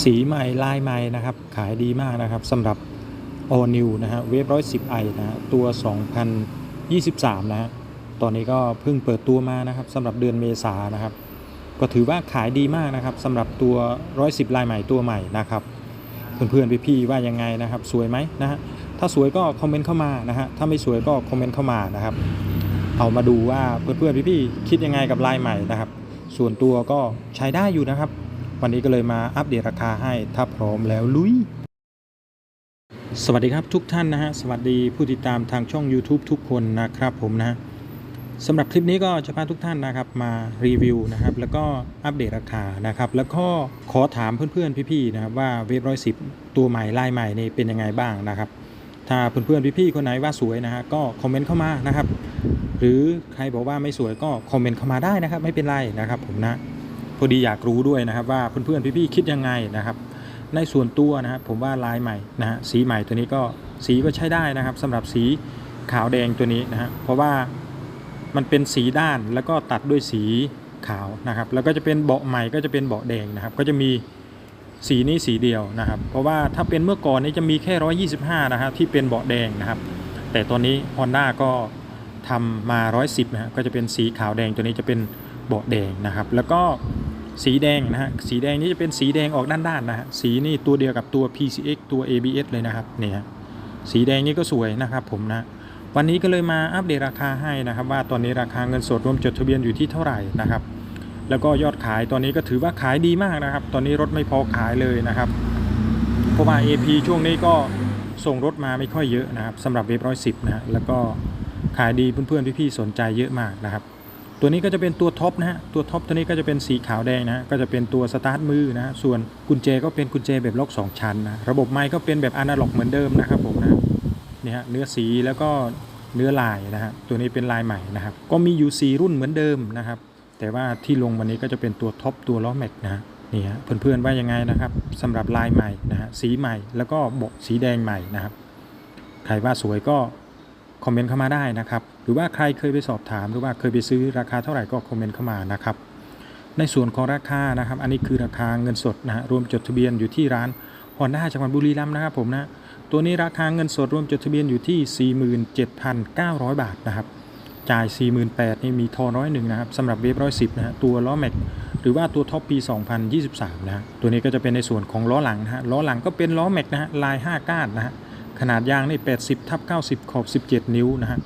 สีใหม่ลายใหม่นะครับ ขายดีมากนะครับสำหรับ All New นะฮะเวฟร้อยสิบไอนะฮะตัว 2023 นะฮะตอนนี้ก็เพิ่งเปิดตัวมานะครับสำหรับเดือนเมษานะครับ ก็ถือว่าขายดีมากนะครับสำหรับตัว 110 ลายใหม่ตัวใหม่นะครับเพื่อนๆพี่ๆว่ายังไงนะครับ สวยไหมนะฮะถ้าสวยก็คอมเมนต์เข้ามานะฮะถ้าไม่สวยก็คอมเมนต์เข้ามานะครับ เอามาดูว่าเพื่อนๆพี่ๆคิดยังไงกับลายใหม่นะครับ ส่วนตัวก็ใช้ได้อยู่นะครับ วันนี้ก็เลยมาอัปเดตราคาให้ถ้าพร้อมแล้วลุย สวัสดีครับทุกท่านนะฮะสวัสดีผู้ติดตามทางช่อง YouTube ทุกคนนะครับผมนะสำหรับคลิปนี้ก็จะพาทุกท่านนะครับมารีวิวนะครับแล้วก็อัปเดตราคานะครับแล้วก็ขอถามเพื่อนๆพี่ๆนะครับว่าเวฟร้อยสิบตัวใหม่ลายใหม่นี่เป็นยังไงบ้างนะครับ ถ้าเพื่อนๆพี่ๆคนไหนว่าสวยนะฮะก็คอมเมนต์เข้ามานะครับ หรือใครบอกว่าไม่สวยก็คอมเมนต์เข้ามาได้นะครับ ไม่เป็นไรนะครับผมนะ อดีอยากรู้ด้วยนะครับ ว่าเพื่อนๆพี่ๆคิดยังไงนะครับ ในส่วนตัวนะครับผมว่าลายใหม่นะฮะสีใหม่ตัวนี้ก็สีก็ใช้ได้นะครับสำหรับสีขาวแดงตัวนี้นะฮะเพราะว่ามันเป็นสีด้านแล้วก็ตัดด้วยสีขาวนะครับ แล้วก็จะเป็นเบาะใหม่ก็จะเป็นเบาะแดงนะครับ ก็จะมีสีนี้สีเดียวนะครับ เพราะว่าถ้าเป็นเมื่อก่อนนี้จะมีแค่ 125 นะครับที่เป็นเบาะแดงนะครับ แต่ตอนนี้ Honda ก็ทำมา 110นะฮะก็จะเป็นสีขาวแดงตัวนี้จะเป็นเบาะแดงนะครับ แล้วก็ สีแดงนะฮะสีแดงนี้จะเป็นสีแดงออกด้านๆนะฮะสีนี่ตัวเดียวกับตัว PCX ตัว ABS เลยนะครับเนี่ยฮะสีแดงนี่ก็สวยนะครับผมนะวันนี้ก็เลยมาอัปเดตราคาให้นะครับ ว่าตอนนี้ราคาเงินสดรวมจดทะเบียนอยู่ที่เท่าไหร่นะครับ แล้วก็ยอดขายตอนนี้ก็ถือว่าขายดีมากนะครับ ตอนนี้รถไม่พอขายเลยนะครับเพราะว่า AP ช่วงนี้ก็ส่งรถมาไม่ค่อยเยอะนะครับสำหรับเว็บร้อยสิบนะฮะแล้วก็ขายดีเพื่อนๆพี่ๆสนใจเยอะมากนะครับ ตัวนี้ก็จะเป็นตัวท็อปนะฮะ ตัวท็อปตัวนี้ก็จะเป็นสีขาวแดงนะฮะก็จะเป็นตัวสตาร์ทมือนะฮะส่วนกุญแจก็เป็นกุญแจแบบล็อก 2 ชั้นนะ ระบบไม้ก็เป็นแบบอนาล็อกเหมือนเดิมนะครับผมนะเนี่ยฮะเนื้อสีแล้วก็เนื้อลายนะฮะ ตัวนี้เป็นลายใหม่นะครับ ก็มีอยู่สีรุ่นเหมือนเดิมนะครับ แต่ว่าที่ลงวันนี้ก็จะเป็นตัวท็อปตัวล้อแม็กนะฮะนี่ฮะเพื่อนๆว่ายังไงนะครับสำหรับลายใหม่นะฮะสีใหม่แล้วก็บาะสีแดงใหม่นะครับ ใครว่าสวยก็ คอมเมนต์เข้ามาได้นะครับ หรือว่าใครเคยไปสอบถาม หรือว่าเคยไปซื้อราคาเท่าไหร่ก็คอมเมนต์เข้ามานะครับ ในส่วนของราคานะครับ อันนี้คือราคาเงินสดนะฮะรวมจดทะเบียนอยู่ที่ร้านฮอนด้าจังหวัดบุรีรัมย์นะครับผมนะตัวนี้ราคาเงินสดรวมจดทะเบียนอยู่ที่ 47,900 บาทนะครับจ่าย 48,000นี่มีทอร้อยหนึ่งนะครับสำหรับเวฟร้อยสิบนะฮะตัวล้อแม็กหรือว่าตัวท็อปปี 2023 นะฮะตัวนี้ก็จะเป็นในส่วนของล้อหลังนะฮะล้อหลังก็เป็นล้อแม็กนะฮะลาย 5 ก้านนะฮะ ขนาดยางนี่ 80ทับ90 ขอบ 17 นิ้วนะฮะ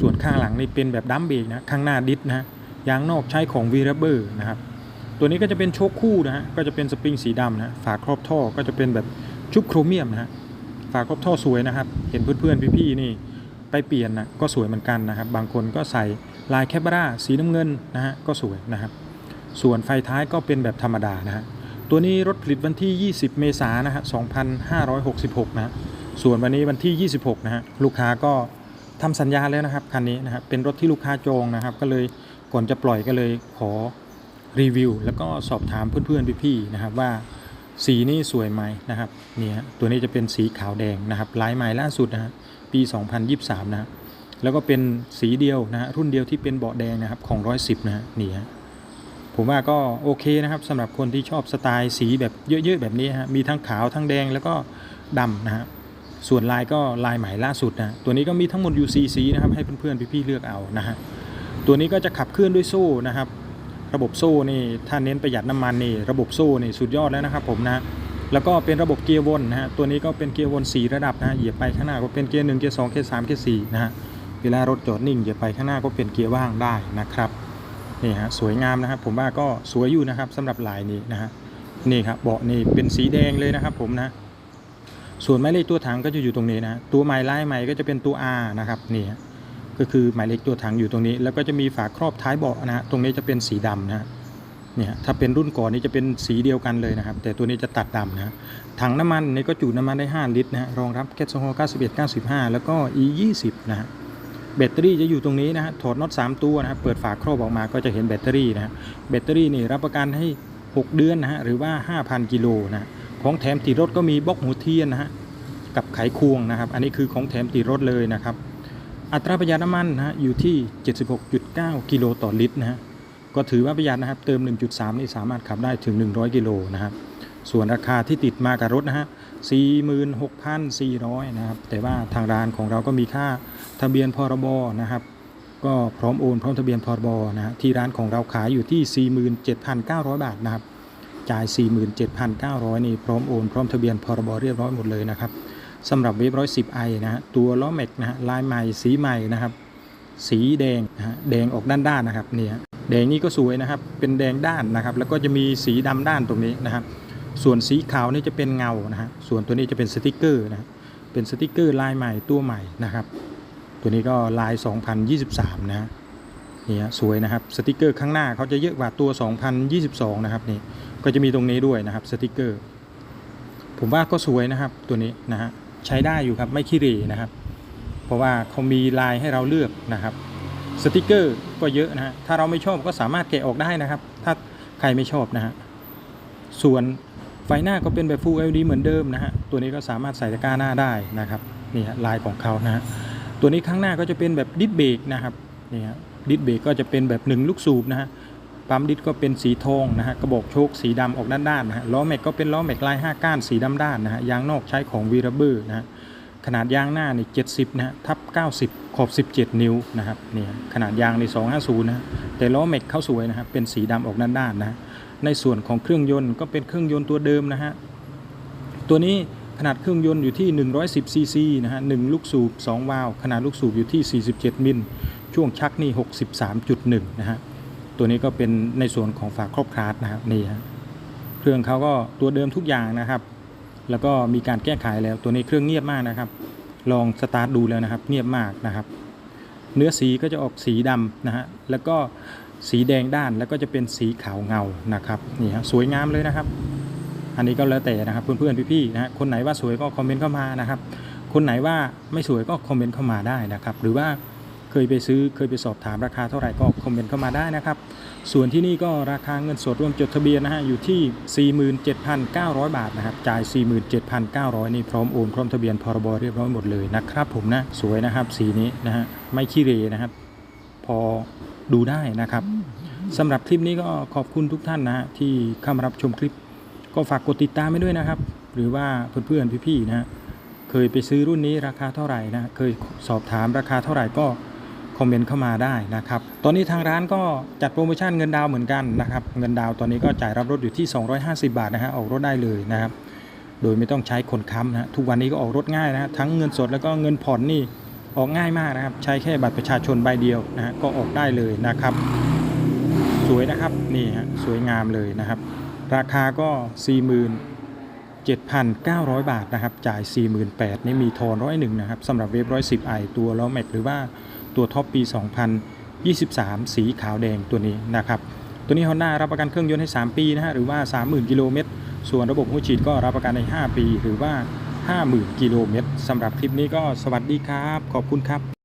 ส่วนข้างหลังนี่เป็นแบบดัมเบรกนะ ข้างหน้าดิสนะฮะ ยางนอกใช้ของวีรเบอร์นะครับ ตัวนี้ก็จะเป็นโชคคู่นะฮะ ก็จะเป็นสปริงสีดำนะ ฝาครอบท่อก็จะเป็นแบบชุบโครเมียมนะฮะ ฝาครอบท่อสวยนะครับ เห็นเพื่อนๆพี่ๆนี่ไปเปลี่ยนนะก็สวยเหมือนกันนะครับ บางคนก็ใส่ลายแคปบราสีน้ำเงินนะฮะก็สวยนะครับ ส่วนไฟท้ายก็เป็นแบบธรรมดานะฮะตัวนี้รถผลิตวันที่ 20 เมษายนนะฮะ 2566 นะ ส่วนวันนี้วันที่ 26 นะฮะลูกค้าก็ทำสัญญาแล้วนะครับคันนี้นะครับเป็นรถที่ลูกค้าจองนะครับ ก็เลยก่อนจะปล่อยก็เลยขอรีวิว แล้วก็สอบถามเพื่อนๆพี่ๆนะครับว่าสีนี้สวยไหมนะครับเนี่ยฮะตัวนี้จะเป็นสีขาวแดงนะครับลายใหม่ล่าสุดนะฮะปี 2023นะฮะแล้วก็เป็นสีเดียวนะฮะรุ่นเดียวที่เป็นเบาะแดงนะครับของ 110 นะฮะนี่ฮะผมว่าก็โอเคนะครับสำหรับคนที่ชอบสไตล์สีแบบเยอะๆแบบนี้ฮะมีทั้งขาวทั้งแดงแล้วก็ดำนะฮะ ส่วนลายก็ลายใหม่ล่าสุดนะตัวนี้ก็มีทั้งหมดอยู่สีสีนะครับให้เพื่อนๆพี่ๆเลือกเอานะฮะตัวนี้ก็จะขับเคลื่อนด้วยโซ่นะครับ ระบบโซ่นี่ถ้าเน้นประหยัดน้ำมันนี่ระบบโซ่นี่สุดยอดแล้วนะครับผมนะแล้วก็เป็นระบบเกียร์วนนะฮะตัวนี้ก็เป็นเกียร์วนสีระดับนะฮะเหยียบไปข้างหน้าก็เป็นเกียร์หนึ่งเกียร์สองเกียร์สามเกียร์สี่นะฮะเวลารถจอดนิ่งเหยียบไปข้างหน้าก็เป็นเกียร์ว่างได้นะครับนี่ฮะสวยงามนะครับ ผมว่าก็สวยอยู่นะครับสำหรับลายนี้นะฮะนี่ครับเบาะนี่เป็นสีแดงเลยนะครับผมนะ ส่วนหมายเลขตัวถังก็จะอยู่ตรงนี้นะ ตัวหมายลายใหม่ก็จะเป็นตัว R นะครับนี่ก็คือหมายเลขตัวถังอยู่ตรงนี้ แล้วก็จะมีฝาครอบท้ายเบาะนะฮะตรงนี้จะเป็นสีดำนะเนี่ยถ้าเป็นรุ่นก่อนนี่จะเป็นสีเดียวกันเลยนะครับ แต่ตัวนี้จะตัดดำนะถังน้ำมันนี่ก็จุน้ำมันได้ 5 ลิตรนะรองรับแก๊สโซฮอล์91 95 แล้วก็ E 20นะฮะแบตเตอรี่จะอยู่ตรงนี้นะฮะถอดน็อต3ตัวนะครับเปิดฝาครอบออกมาก็จะเห็นแบตเตอรี่นะฮะแบตเตอรี่นี่รับประกันให้ 6 เดือนนะฮะหรือว่า 5,000 กิโลนะ ของแถมติดรถก็มีบล็อกหัวเทียนนะฮะกับไขควงนะครับ อันนี้คือของแถมติดรถเลยนะครับ อัตราประหยัดน้ำมันนะฮะอยู่ที่ 76.9 กิโลต่อลิตรนะฮะก็ถือว่าประหยัดนะครับเติม 1.3 นี่สามารถขับได้ถึง 100 กิโลนะครับส่วนราคาที่ติดมากับรถนะฮะ 46,400 นะครับ แต่ว่าทางร้านของเราก็มีค่าทะเบียนพรบนะครับ ก็พร้อมโอนพร้อมทะเบียนพรบนะฮะที่ร้านของเราขายอยู่ที่ 47,900 บาทนะครับ จ่าย 47,900 นี่พร้อมโอน พร้อมทะเบียนพรบเรียบร้อยหมดเลยนะครับสำหรับเวฟร้อยสิบไอนะฮะตัวล้อแม็กนะฮะลายใหม่สีใหม่นะครับ สีแดงนะฮะแดงออกด้านด้านนะครับเนี่ยแดงนี่ก็สวยนะครับ เป็นแดงด้านนะครับ แล้วก็จะมีสีดำด้านตรงนี้นะครับ ส่วนสีขาวนี่จะเป็นเงานะฮะส่วนตัวนี้จะเป็นสติกเกอร์นะเป็นสติกเกอร์ลายใหม่ตัวใหม่นะครับ ตัวนี้ก็ลาย 2023 นะฮะนี่ฮะสวยนะครับสติกเกอร์ข้างหน้าเขาจะเยอะกว่าตัว 2022 นะครับนี่ ก็จะมีตรงนี้ด้วยนะครับสติกเกอร์ ผมว่าก็สวยนะครับตัวนี้นะฮะใช้ได้อยู่ครับไม่ขี้เหร่นะครับ เพราะว่าเขามีลายให้เราเลือกนะครับสติกเกอร์ก็เยอะนะฮะถ้าเราไม่ชอบก็สามารถแกะออกได้นะครับ ถ้าใครไม่ชอบนะฮะส่วนไฟหน้าก็เป็นแบบ Full LED เหมือนเดิมนะฮะตัวนี้ก็สามารถใส่ตะกร้าหน้าได้นะครับนี่ฮะลายของเขานะฮะตัวนี้ข้างหน้าก็จะเป็นแบบดิสเบรกนะครับนี่ฮะดิสเบรกก็จะเป็นแบบหนึ่งลูกสูบนะฮะ ปั๊มดิสก็เป็นสีทองนะฮะกระบอกโชคสีดำออกด้านๆนะฮะล้อแม็กก็เป็นล้อแม็กลาย 5 ก้านสีดำด้านนะฮะยางนอกใช้ของวีรเบอร์นะฮะขนาดยางหน้านี่70นะฮะทับ 90 ขอบ 17 นิ้วนะครับนี่ฮะขนาดยางใน250นะฮะแต่ล้อแม็กเข้าสวยนะครับเป็นสีดำออกด้านๆนะฮะในส่วนของเครื่องยนต์ก็เป็นเครื่องยนต์ตัวเดิมนะฮะตัวนี้ขนาดเครื่องยนต์อยู่ที่ 110 ซีซีนะฮะหนึ่งลูกสูบ 2 วาล์วขนาดลูกสูบอยู่ที่ 47 มิล ช่วงชักนี่ 63.1 นะฮะ ตัวนี้ก็เป็นในส่วนของฝาครอบคลาสนะครับนี่ฮะเครื่องเขาก็ตัวเดิมทุกอย่างนะครับ แล้วก็มีการแก้ไขแล้วตัวนี้เครื่องเงียบมากนะครับ ลองสตาร์ทดูแล้วนะครับ เงียบมากนะครับ เนื้อสีก็จะออกสีดำนะฮะแล้วก็สีแดงด้านแล้วก็จะเป็นสีขาวเงานะครับนี่ฮะสวยงามเลยนะครับ อันนี้ก็แล้วแต่นะครับเพื่อนๆพี่ๆนะฮะคนไหนว่าสวยก็คอมเมนต์เข้ามานะครับ คนไหนว่าไม่สวยก็คอมเมนต์เข้ามาได้นะครับ หรือว่า เคยไปซื้อเคยไปสอบถามราคาเท่าไหร่ก็คอมเมนต์เข้ามาได้นะครับ ส่วนที่นี่ก็ราคาเงินสดรวมจดทะเบียนนะฮะอยู่ที่ 47,900 บาทนะครับจ่าย 47,900 นี่พร้อมโอนพร้อมทะเบียนพรบเรียบร้อยหมดเลยนะครับผมนะสวยนะครับสีนี้นะฮะไม่ขี้เรนะครับ พอดูได้นะครับสำหรับคลิปนี้ก็ขอบคุณทุกท่านนะฮะที่เข้ามารับชมคลิป ก็ฝากกดติดตามไว้ด้วยนะครับ หรือว่าเพื่อนๆพี่ๆนะฮะเคยไปซื้อรุ่นนี้ราคาเท่าไหร่นะ เคยสอบถามราคาเท่าไหร่ก็ คอมเมนต์เข้ามาได้นะครับ ตอนนี้ทางร้านก็จัดโปรโมชั่นเงินดาวเหมือนกันนะครับ เงินดาวตอนนี้ก็จ่ายรับรถอยู่ที่ 250 บาทนะฮะออกรถได้เลยนะครับ โดยไม่ต้องใช้คนค้ำนะฮะทุกวันนี้ก็ออกรถง่ายนะฮะทั้งเงินสดแล้วก็เงินผ่อนนี่ออกง่ายมากนะครับ ใช้แค่บัตรประชาชนใบเดียวนะฮะก็ออกได้เลยนะครับ สวยนะครับนี่ฮะสวยงามเลยนะครับ ราคาก็ 47,900 บาทนะครับ จ่าย 48,000นี่มีทอนร้อยหนึ่งนะครับสำหรับเวฟร้อยสิบไอตัวล้อแม็กหรือว่า ตัวท็อปปี 2023 สีขาวแดงตัวนี้นะครับ ตัวนี้ Honda รับประกันเครื่องยนต์ให้ 3 ปีนะฮะหรือว่า 30,000 กิโลเมตร ส่วนระบบหัวฉีดก็รับประกันใน 5 ปี หรือว่า 50,000 กิโลเมตรสำหรับคลิปนี้ก็สวัสดีครับ ขอบคุณครับ